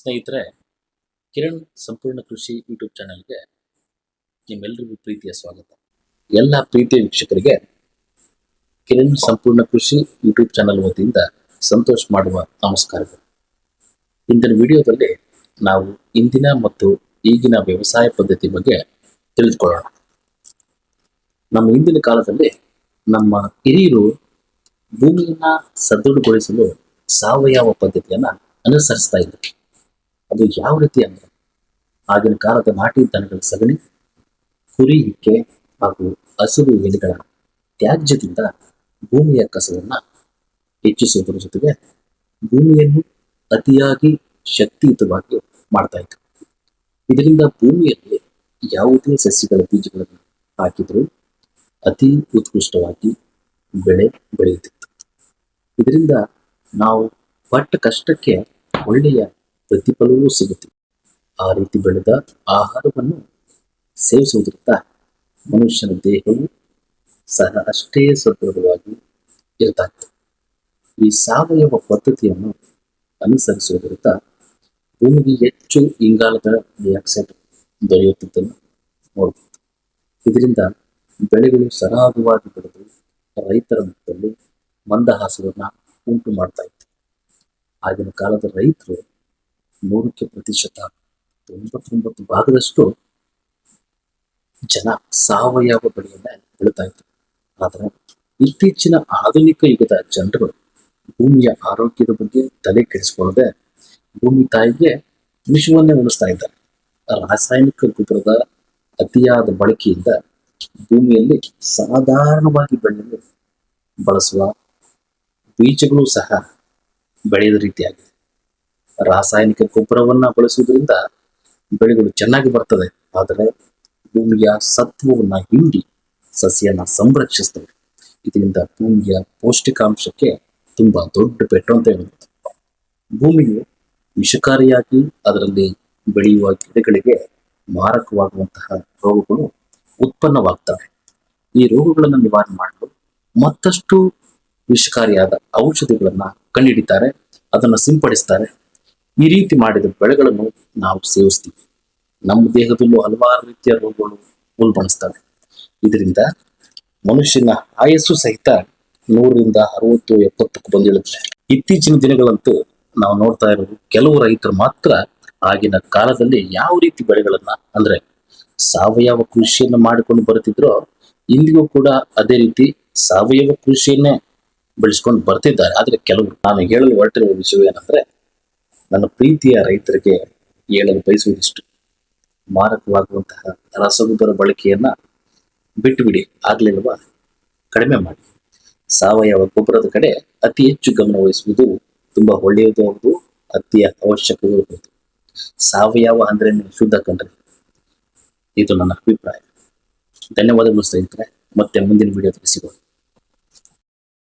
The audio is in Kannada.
ಸ್ನೇಹಿತರೆ, ಕಿರಣ್ ಸಂಪೂರ್ಣ ಕೃಷಿ ಯೂಟ್ಯೂಬ್ ಚಾನೆಲ್ಗೆ ನಿಮ್ಮೆಲ್ಲರಿಗೂ ಪ್ರೀತಿಯ ಸ್ವಾಗತ. ಎಲ್ಲ ಪ್ರೀತಿಯ ವೀಕ್ಷಕರಿಗೆ ಕಿರಣ್ ಸಂಪೂರ್ಣ ಕೃಷಿ ಯೂಟ್ಯೂಬ್ ಚಾನೆಲ್ ವತಿಯಿಂದ ಸಂತೋಷ ಮಾಡುವ ನಮಸ್ಕಾರಗಳು. ಇಂದಿನ ವಿಡಿಯೋದಲ್ಲಿ ನಾವು ಇಂದಿನ ಮತ್ತು ಈಗಿನ ವ್ಯವಸಾಯ ಪದ್ಧತಿ ಬಗ್ಗೆ ತಿಳಿದುಕೊಳ್ಳೋಣ. ನಮ್ಮ ಇಂದಿನ ಕಾಲದಲ್ಲಿ ನಮ್ಮ ಹಿರಿಯರು ಭೂಮಿಯನ್ನು ಸದೃಢಗೊಳಿಸಲು ಸಾವಯವ ಪದ್ಧತಿಯನ್ನ ಅನುಸರಿಸ್ತಾ ಇದ್ರು. ಅದು ಯಾವ ರೀತಿ ಅಂದ್ರೆ ಆಗಿನ ಕಾಲದ ನಾಟಿ ದನಗಳ ಸಗಣಿ, ಕುರಿ, ಹಿಕ್ಕೆ ಹಾಗೂ ಹಸಿರು ಎಲೆಗಳ ತ್ಯಾಜ್ಯದಿಂದ ಭೂಮಿಯ ಕಸವನ್ನ ಹೆಚ್ಚಿಸುವುದರ ಜೊತೆಗೆ ಭೂಮಿಯನ್ನು ಅತಿಯಾಗಿ ಶಕ್ತಿಯುತವಾಗಿ ಮಾಡ್ತಾ ಇತ್ತು. ಇದರಿಂದ ಭೂಮಿಯಲ್ಲಿ ಯಾವುದೇ ಸಸ್ಯಗಳ ಬೀಜಗಳನ್ನು ಹಾಕಿದರೂ ಅತಿ ಉತ್ಕೃಷ್ಟವಾಗಿ ಬೆಳೆ ಬೆಳೆಯುತ್ತಿತ್ತು. ಇದರಿಂದ ನಾವು ಪಟ್ಟ ಕಷ್ಟಕ್ಕೆ ಒಳ್ಳೆಯ ಪ್ರತಿಫಲವೂ ಸಿಗುತ್ತೆ. ಆ ರೀತಿ ಬೆಳೆದ ಆಹಾರವನ್ನು ಸೇವಿಸುವುದರಿಂದ ಮನುಷ್ಯನ ದೇಹವು ಸಹ ಅಷ್ಟೇ ಸದೃಢವಾಗಿ ಇರ್ತಾಯಿತ್ತು ಈ ಸಾವಯವ ಪದ್ಧತಿಯನ್ನು ಅನುಸರಿಸುವುದರಿಂದ ಭೂಮಿಗೆ ಹೆಚ್ಚು ಇಂಗಾಲದ ಡೈಆಕ್ಸೈಡ್ ದೊರೆಯುತ್ತಿದ್ದನ್ನು ನೋಡಬಹುದು ಇದರಿಂದ ಬೆಳೆಗಳು ಸರಾಗವಾಗಿ ಬೆಳೆದು ರೈತರ ಮಟ್ಟದಲ್ಲಿ ಮಂದಹಾಸವನ್ನು ಉಂಟು ಮಾಡ್ತಾ ಇತ್ತು. ಆಗಿನ ಕಾಲದ ರೈತರು ನೂರಕ್ಕೆ ಪ್ರತಿಶತ. ತೊಂಬತ್ತೊಂಬತ್ತು ಭಾಗದಷ್ಟು ಜನ ಸಾವಯವ ಬೆಳೆಯನ್ನ ಬೆಳೀತಾ ಇದ್ರು. ಆದರೆ ಇತ್ತೀಚಿನ ಆಧುನಿಕ ಯುಗದ ಜನರು ಭೂಮಿಯ ಆರೋಗ್ಯದ ಬಗ್ಗೆ ತಲೆ ಕೆಡಿಸಿಕೊಳ್ಳದೆ ಭೂಮಿ ತಾಯಿಗೆ ವಿಷವನ್ನೇ ಉಣಿಸ್ತಾ ಇದ್ದಾರೆ. ರಾಸಾಯನಿಕ ಗೊಬ್ಬರದ ಅತಿಯಾದ ಬಳಕೆಯಿಂದ ಭೂಮಿಯಲ್ಲಿ ಸಾಧಾರಣವಾಗಿ ಬೆಳೆಯಲು ಬಳಸುವ ಬೀಜಗಳು ಸಹ ಬೆಳೆಯದ ರೀತಿಯಾಗಿದೆ. ರಾಸಾಯನಿಕ ಗೊಬ್ಬರವನ್ನ ಬಳಸುವುದರಿಂದ ಬೆಳೆಗಳು ಚೆನ್ನಾಗಿ ಬರ್ತದೆ. ಆದರೆ ಭೂಮಿಯ ಸತ್ವವನ್ನ ಹಿಂಡಿ ಸಸ್ಯನ ಸಂರಕ್ಷಿಸ್ತವೆ ಇದರಿಂದ ಭೂಮಿಯ ಪೌಷ್ಟಿಕಾಂಶಕ್ಕೆ ತುಂಬಾ ದೊಡ್ಡ ಪೆಟ್ಟು ಅಂತ ಹೇಳ್ಬೋದು. ಭೂಮಿಯು ವಿಷಕಾರಿಯಾಗಿ ಅದರಲ್ಲಿ ಬೆಳೆಯುವ ಗಿಡಗಳಿಗೆ ಮಾರಕವಾಗುವಂತಹ ರೋಗಗಳು ಉತ್ಪನ್ನವಾಗ್ತವೆ. ಈ ರೋಗಗಳನ್ನು ನಿವಾರಣೆ ಮಾಡಲು ಮತ್ತಷ್ಟು ವಿಷಕಾರಿಯಾದ ಔಷಧಿಗಳನ್ನ ಕಂಡುಹಿಡಿತಾರೆ. ಅದನ್ನು ಸಿಂಪಡಿಸ್ತಾರೆ. ಈ ರೀತಿ ಮಾಡಿದ ಬೆಳೆಗಳನ್ನು ನಾವು ಸೇವಿಸ್ತೀವಿ. ನಮ್ಮ ದೇಹದಲ್ಲೂ ಹಲವಾರು ರೀತಿಯ ರೋಗಗಳು ಉಲ್ಬಣಿಸ್ತವೆ. ಇದರಿಂದ ಮನುಷ್ಯನ ಆಯಸ್ಸು ಸಹಿತ ನೂರರಿಂದ ಅರವತ್ತು, ಎಪ್ಪತ್ತಕ್ಕೆ ಬಂದಿಳುತ್ತೆ ಇತ್ತೀಚಿನ ದಿನಗಳಂತೂ ನಾವು ನೋಡ್ತಾ ಇರೋದು ಕೆಲವು ರೈತರು ಮಾತ್ರ ಆಗಿನ ಕಾಲದಲ್ಲಿ ಯಾವ ರೀತಿ ಬೆಳೆಗಳನ್ನ ಅಂದ್ರೆ ಸಾವಯವ ಕೃಷಿಯನ್ನು ಮಾಡಿಕೊಂಡು ಬರುತ್ತಿದ್ರೋ ಇಂದಿಗೂ ಕೂಡ ಅದೇ ರೀತಿ ಸಾವಯವ ಕೃಷಿಯನ್ನೇ ಬೆಳೆಸ್ಕೊಂಡು ಬರ್ತಿದ್ದಾರೆ. ಆದ್ರೆ ಕೆಲವರು ನಾನು ಹೇಳಲು ಹೊರಟಿರುವ ವಿಷಯವೇನೆಂದ್ರೆ ನನ್ನ ಪ್ರೀತಿಯ ರೈತರಿಗೆ ಹೇಳಲು ಬಯಸುವುದಿಷ್ಟು ಮಾರಕವಾಗುವಂತಹ ರಸಗೊಬ್ಬರ ಬಳಕೆಯನ್ನ ಬಿಟ್ಟು ಬಿಡಿ ಆಗ್ಲಿಲ್ವಾ ಕಡಿಮೆ ಮಾಡಿ. ಸಾವಯವ ಗೊಬ್ಬರದ ಕಡೆ ಅತಿ ಹೆಚ್ಚು ಗಮನ ವಹಿಸುವುದು ತುಂಬಾ ಒಳ್ಳೆಯದು ಹೌದು ಅತಿ ಅವಶ್ಯಕವೂ ಸಾವಯವ ಅಂದ್ರೆ ಶುದ್ಧ ಕಂಡ್ರೆ ಇದು ನನ್ನ ಅಭಿಪ್ರಾಯ. ಧನ್ಯವಾದಗಳು ಸ್ನೇಹಿತರೆ, ಮತ್ತೆ ಮುಂದಿನ ವಿಡಿಯೋದಲ್ಲಿ ಸಿಗೋಣ.